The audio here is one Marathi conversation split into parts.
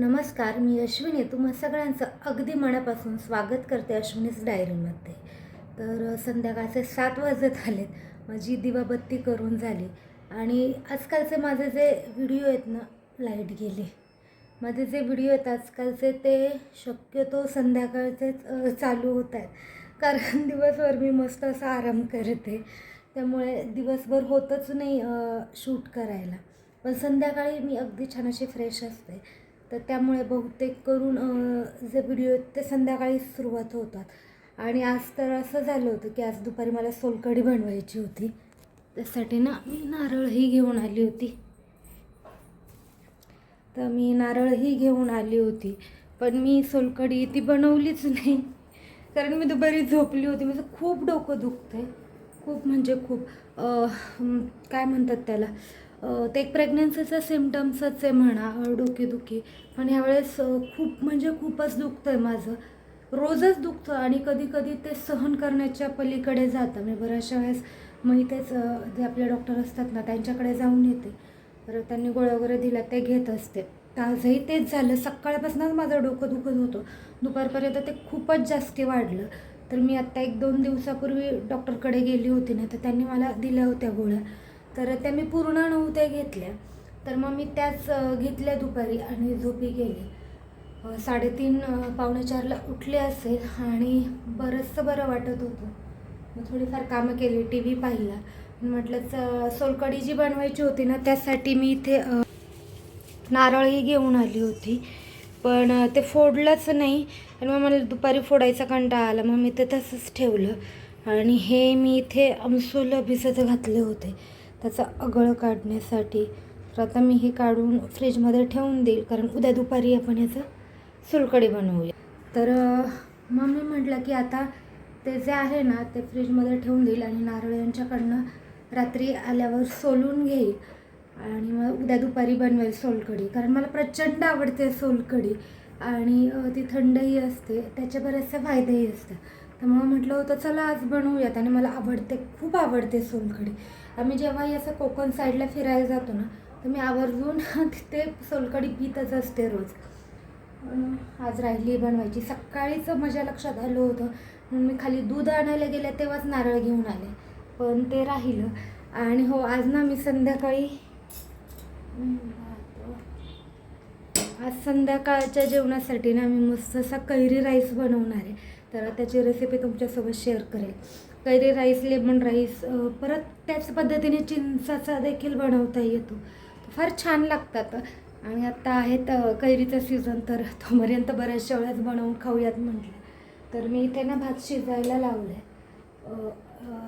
नमस्कार मी अश्विनी तुम्हा सगळ्यांचं अगदी मनापासून स्वागत करते अश्विनीच डायरीमध्ये. तर संध्याकाळचे सात वाजत आलेत. माझी दिवाबत्ती करून झाली. आणि आजकालचे माझे जे व्हिडिओ आहेत ना लाइट गेले. माझे जे व्हिडिओ आहेत आजकालचे ते शक्यतो संध्याकाळचेच चालू होत आहेत. कारण दिवसभर मी मस्त असा आराम करते. त्यामुळे दिवसभर होतच नाही शूट करायला. पण संध्याकाळी मी अगदी छान अशी फ्रेश असते. तर त्यामुळे बहुतेक करून जे व्हिडिओ आहेत ते संध्याकाळी सुरुवात होतात. आणि आज तर असं झालं होतं की आज दुपारी मला सोलकढी बनवायची होती. त्यासाठी ना मी नारळही घेऊन आली होती. तर मी नारळही घेऊन आली होती. पण मी सोलकढी ती बनवलीच नाही. कारण मी दुपारी झोपली होती. माझं खूप डोकं दुखतं आहे खूप म्हणजे खूप काय म्हणतात त्याला? ते एक प्रेग्नन्सीचं सिमटम्सच आहे म्हणा डोकेदुखी. पण ह्यावेळेस खूप म्हणजे खूपच दुखतं आहे माझं. रोजच दुखतं आणि कधी कधी ते सहन करण्याच्या पलीकडे जातं. मी बऱ्याचशा वेळेस मग इथेच जे आपले डॉक्टर असतात ना त्यांच्याकडे जाऊन येते. तर त्यांनी गोळ्या वगैरे दिल्या ते घेत असते. आजही तेच झालं. सकाळपासूनच माझं डोकं दुखत होतं. दुपारपर्यंत ते खूपच जास्ती वाढलं. तर मी आत्ता एक दोन दिवसापूर्वी डॉक्टरकडे गेली होती. ना तर त्यांनी मला दिल्या होत्या गोळ्या. तर त्या मी पूर्ण नव्हत्या घेतल्या. तर मग मी त्याच घेतल्या दुपारी आणि झोपी गेले. साडेतीन पावणे चारला उठले असेल आणि बरंचसं बरं वाटत होतं. मग थोडीफार कामं केली टी व्ही पाहिला. म्हटलं सोलकडी सोलकढी जी बनवायची होती ना त्यासाठी मी इथे नारळही घेऊन आली होती. पण ते फोडलंच नाही. आणि मग मला दुपारी फोडायचा कंटाळा आला. मग मी ते तसंच ठेवलं. आणि हे मी इथे आमसूल भिजत घातले होते. त्याचा अगळ काढण्यासाठी तर आता मी हे काढून फ्रीजमध्ये ठेवून देईल. कारण उद्या दुपारी आपण याचं सोलकढी बनवूया. तर मग मी म्हटलं की आता ते जे आहे ना ते फ्रीजमध्ये ठेवून देईल आणि नारळ यांच्याकडनं रात्री आल्यावर सोलून घेईल. आणि मग उद्या दुपारी बनवेल सोलकढी. कारण मला प्रचंड आवडते सोलकढी. आणि ती थंडही असते. त्याचे बरेचसे फायदेही असतात. त्यामुळं म्हटलं होतं चला आज बनवूयात. आणि मला आवडते खूप आवडते सोलकढी. आम्ही जेव्हाही असं कोकण साईडला फिरायला जातो ना तर मी आवर्जून तिथे सोलकढी पितच असते रोज. आज राहिली बनवायची. सकाळीच माझ्या लक्षात आलं होतं म्हणून मी खाली दूध आणायला गेले तेव्हाच नारळ घेऊन आले. पण ते राहिलं. आणि हो आज ना मी संध्याकाळी आज संध्याकाळच्या जेवणासाठी ना मी मस्त असा कैरी राईस बनवणार आहे. तर त्याची रेसिपी तुमच्यासोबत शेअर करेल. कैरी राईस लेमन राईस परत त्याच पद्धतीने चिंचाचा देखील बनवता येतो. फार छान लागतात. आणि आत्ता आहेत कैरीचा कैरीचं सीझन तर तोपर्यंत बऱ्याचशा वेळेस बनवून खाऊयात म्हटलं. तर मी इथे ना भात शिजायला लावलं आहे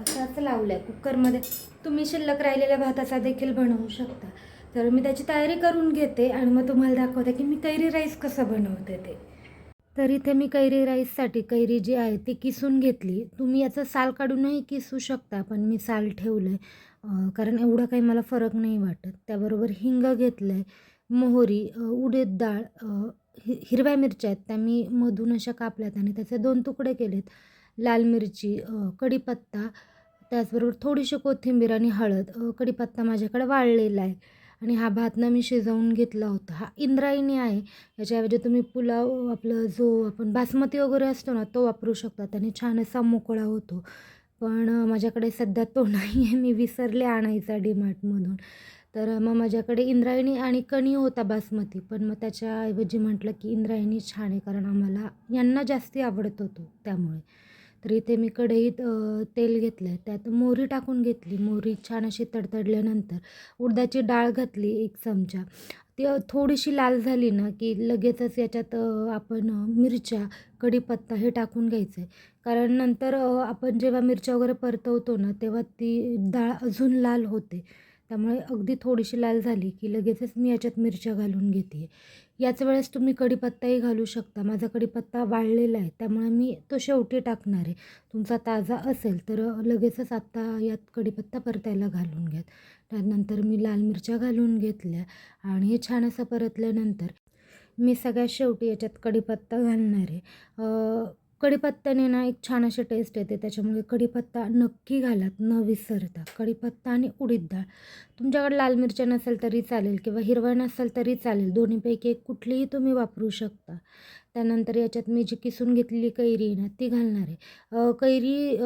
असाच लावलं आहे कुकरमध्ये तुम्ही शिल्लक राहिलेल्या भाताचा देखील बनवू शकता. तर मी त्याची तयारी करून घेते आणि मग तुम्हाला दाखवते की मी कैरी राईस कसं बनवते ते. तर इथे मी कैरी राईससाठी कैरी जी आहे ती किसून घेतली. तुम्ही याचं साल काढूनही किसू शकता पण मी साल ठेवलं आहे कारण एवढं काही मला फरक नाही वाटत. त्याबरोबर हिंग घेतलं आहे मोहरी उडीद डाळ हि हिरव्या मिरच्या आहेत त्या मी मधून अशा कापल्यात आणि त्याचे दोन तुकडे केलेत. लाल मिरची कढीपत्ता त्याचबरोबर थोडीशी कोथिंबीर आणि हळद. कढीपत्ता माझ्याकडे वाळलेला आहे. आणि हा भात ना मी शिजवून घेतला होता. हा इंद्रायणी आहे. याच्याऐवजी तुम्ही पुलाव आपलं जो आपण बासमती वगैरे असतो ना तो वापरू शकता. त्याने छान असा मोकळा होतो. पण माझ्याकडे सध्या तो नाही आहे मी विसरले आणायचा डीमार्टमधून. तर मग माझ्याकडे इंद्रायणी आणि कणी होता बासमती. पण मग त्याच्याऐवजी म्हटलं की इंद्रायणी छान आहे. कारण आम्हाला यांना जास्ती आवडत होतो त्यामुळे. तर इथे मी कढईत तेल घेतलं आहे त्यात मोहरी टाकून घेतली. मोहरी छान अशी तडतडल्यानंतर उडदाची डाळ घातली एक चमचा. ती थोडीशी लाल झाली ना की लगेचच याच्यात आपण मिरच्या कढीपत्ता हे टाकून घ्यायचं आहे कारण नंतर आपण जेव्हा मिरच्या वगैरे परतवतो ना तेव्हा ती डाळ अजून लाल होते. त्यामुळे अगदी थोडीशी लाल झाली की लगेचच मी याच्यात मिरच्या घालून घेते. याच वेळेस तुम्ही कढीपत्ताही घालू शकता. माझा कढीपत्ता वाळलेला आहे त्यामुळे मी तो शेवटी टाकणार आहे. तुमचा ताजा असेल तर लगेचच आत्ता यात कढीपत्ता परतायला घालून घ्या. त्यानंतर मी लाल मिरच्या घालून घेतल्या आणि हे छान असं परतल्यानंतर मी सगळ्यात शेवटी याच्यात कढीपत्ता घालणार आहे. कढीपत्त्याने ना एक छान अशी टेस्ट येते. त्याच्यामुळे कढीपत्ता नक्की घालात न विसरता. कढीपत्ता आणि उडीद डाळ. तुमच्याकडे लाल मिरच्या नसेल तरी चालेल किंवा हिरवळ नसेल तरी चालेल. दोन्हीपैकी एक कुठलीही तुम्ही वापरू शकता. त्यानंतर याच्यात मी जी किसून घेतलेली कैरी आहे ना ती घालणार आहे. कैरी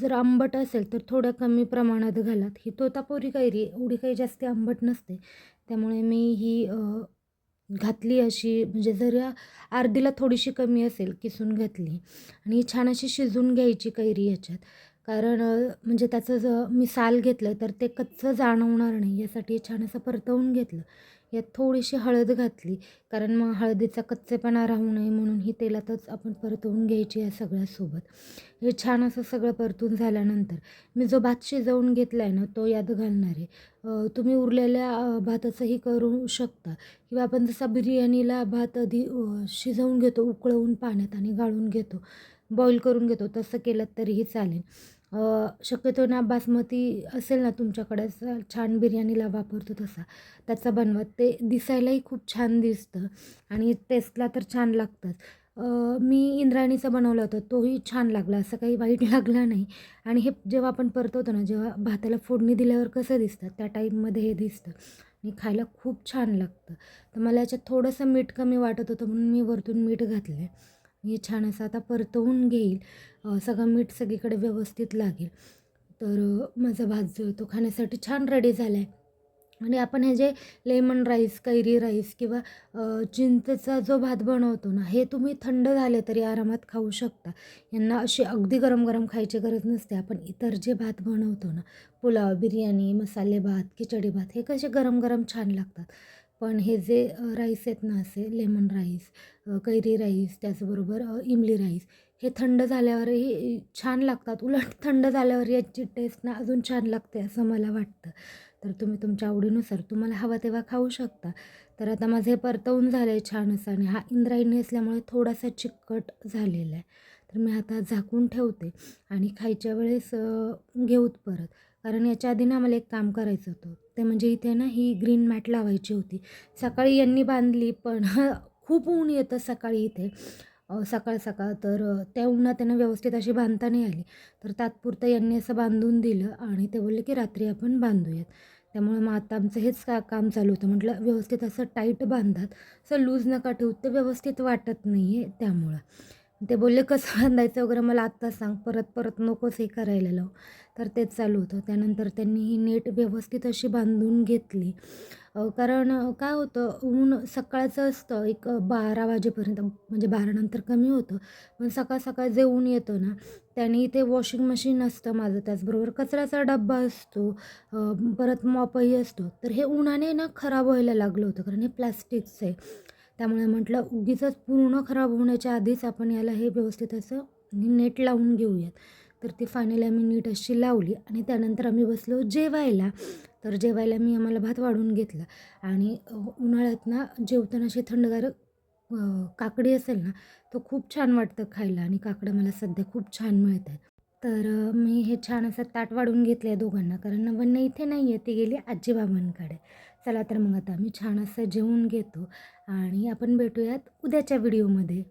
जर आंबट असेल तर थोड्या कमी प्रमाणात घालात. ही तोतापुरी कैरी एवढी काही जास्त आंबट नसते. त्यामुळे मी ही घातली अशी म्हणजे जर अर्धीला थोडीशी कमी असेल किसून घातली आणि छान अशी शिजून घ्यायची कैरी याच्यात कारण म्हणजे त्याचं जर मी साल घेतलं तर ते कच्चं जाणवणार नाही यासाठी छान असं परतवून घेतलं. यात थोडीशी हळद घातली. कारण मग हळदीचा कच्चेपणा राहू नये म्हणून ही तेलातच आपण परतवून घ्यायची या सगळ्यासोबत. हे छान असं सगळं परतून झाल्यानंतर मी जो भात शिजवून घेतला आहे ना तो यात घालणार आहे. तुम्ही उरलेल्या भाताचंही करू शकता. किंवा आपण जसा बिर्याणीला भात आधी शिजवून घेतो उकळवून पाण्यात आणि गाळून घेतो बॉईल करून घेतो तसं केलं तरीही चालेल. शक्यतो ना बासमती असेल ना तुमच्याकडे छान बिर्याणीला वापरतो तसा. त्याचा बनवत ते दिसायलाही खूप छान दिसतं आणि टेस्टला तर छान लागतंच. मी इंद्रायणीचा बनवला होता तोही छान लागला असं काही वाईट लागला नाही. आणि हे जेव्हा आपण परतवतो ना जेव्हा भाताला फोडणी दिल्यावर कसं दिसतं त्या टाईपमध्ये हे दिसतं आणि खायला खूप छान लागतं. तर मला याच्यात थोडंसं मीठ कमी वाटत होतं म्हणून मी वरतून मीठ घातलं आहे हे छान असं आता परतवून घेईल. सगळं मीठ सगळीकडे व्यवस्थित लागेल. तर माझा भात जो तो खाण्यासाठी छान रेडी झाला आहे आणि आपण हे जे लेमन राईस कैरी राईस किंवा चिंचेचा जो भात बनवतो ना हे तुम्ही थंड झाले तरी आरामात खाऊ शकता. यांना अशी अगदी गरम गरम खायची गरज नसते. आपण इतर जे भात बनवतो ना पुलाव बिर्याणी मसाले भात खिचडी भात हे कसे गरम गरम छान लागतात. पण हे जे राईस आहेत ना असे लेमन राईस कैरी राईस त्याचबरोबर इमली राईस हे थंड झाल्यावरही छान लागतात. उलट थंड झाल्यावर याची टेस्ट ना अजून छान लागते असं मला वाटतं. तर तुम्ही तुमच्या आवडीनुसार तुम्हाला हवा तेव्हा खाऊ शकता. तर आता माझं हे परतवून झालं आहे छान असं आणि हा इंद्रायणी असल्यामुळे थोडासा चिकट झालेला आहे. तर मी आता झाकून ठेवते आणि खायच्या वेळेस घेऊत परत. कारण याच्या आधी ना मला एक काम करायचं होतं. ते म्हणजे इथे ना ही ग्रीन मॅट लावायची होती. सकाळी यांनी बांधली पण खूप ऊन येतं सकाळी इथे. सकाळ सकाळ. तर त्या उन्हात त्यांना व्यवस्थित अशी बांधता नाही आली. तर तात्पुरतं यांनी असं बांधून दिलं आणि ते बोलले की रात्री आपण बांधूयात. त्यामुळे मग आता आमचं हेच का काम चालू होतं. म्हटलं व्यवस्थित असं टाईट बांधात. असं लूज नका ठेवू. ते व्यवस्थित वाटत नाही आहे त्यामुळं. ते बोलले कसं बांधायचं वगैरे मला आत्ता सांग. परत परत नकोच हे करायला लाव. तर तेच चालू होतं. त्यानंतर त्यांनी ही नेट व्यवस्थित अशी बांधून घेतली. कारण काय होतं ऊन सकाळचं असतं एक बारा वाजेपर्यंत म्हणजे बारानंतर कमी होतं. पण सकाळ सकाळ जे ऊन येतं ना त्याने इथे वॉशिंग मशीन असतं माझं. त्याचबरोबर कचऱ्याचा डब्बा असतो परत मॉपही असतो. तर हे उन्हाने ना खराब व्हायला लागलं होतं कारण हे प्लॅस्टिकचं आहे. त्यामुळे म्हटलं उगीच पूर्ण खराब होण्याच्या आधीच आपण याला हे व्यवस्थित असं नेट लावून घेऊयात. तर ती फायनली आम्ही नीट अशी लावली आणि त्यानंतर आम्ही बसलो जेवायला. तर जेवायला मी आम्हाला भात वाढून घेतला. आणि उन्हाळ्यात ना जेवताना अशी थंडगार काकडी असेल ना तो खूप छान वाटतं खायला आणि काकडं मला सध्या खूप छान मिळत आहेत तर मी हे छान असं ताट वाढून घेतलं आहे दोघांना कारण नवण्य इथे नाही आहे ती गेली आजीबाबांकडे चला तर मग आता आम्ही छान असं जेवून घेतो आणि आपण भेटूयात उद्याच्या व्हिडिओमध्ये